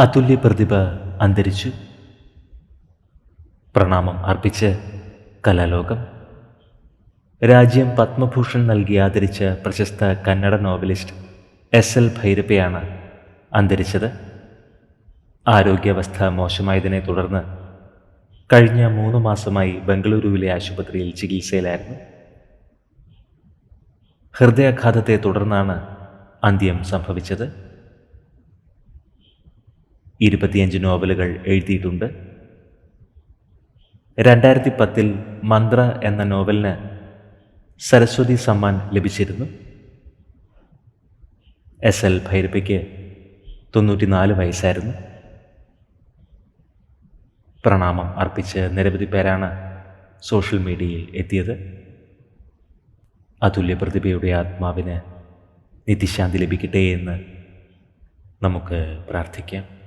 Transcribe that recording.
അതുല്യ പ്രതിഭ അന്തരിച്ചു. പ്രണാമം അർപ്പിച്ച് കലാലോകം. രാജ്യം പത്മഭൂഷൺ നൽകി ആദരിച്ച പ്രശസ്ത കന്നഡ നോവലിസ്റ്റ് എസ് എൽ ഭൈരപ്പയാണ് അന്തരിച്ചത്. ആരോഗ്യാവസ്ഥ മോശമായതിനെ തുടർന്ന് കഴിഞ്ഞ മൂന്ന് മാസമായി ബംഗളൂരുവിലെ ആശുപത്രിയിൽ ചികിത്സയിലായിരുന്നു. ഹൃദയാഘാതത്തെ തുടർന്നാണ് അന്ത്യം സംഭവിച്ചത്. ഇരുപത്തിയഞ്ച് നോവലുകൾ എഴുതിയിട്ടുണ്ട്. രണ്ടായിരത്തി പത്തിൽ മന്ത്ര എന്ന നോവലിന് സരസ്വതി സമ്മാൻ ലഭിച്ചിരുന്നു. എസ് എൽ ഭൈരപ്പയ്ക്ക് തൊണ്ണൂറ്റിനാല് വയസ്സായിരുന്നു. പ്രണാമം അർപ്പിച്ച് നിരവധി പേരാണ് സോഷ്യൽ മീഡിയയിൽ എത്തിയത്. അതുല്യ പ്രതിഭയുടെ ആത്മാവിന് നിത്യശാന്തി ലഭിക്കട്ടെ എന്ന് നമുക്ക് പ്രാർത്ഥിക്കാം.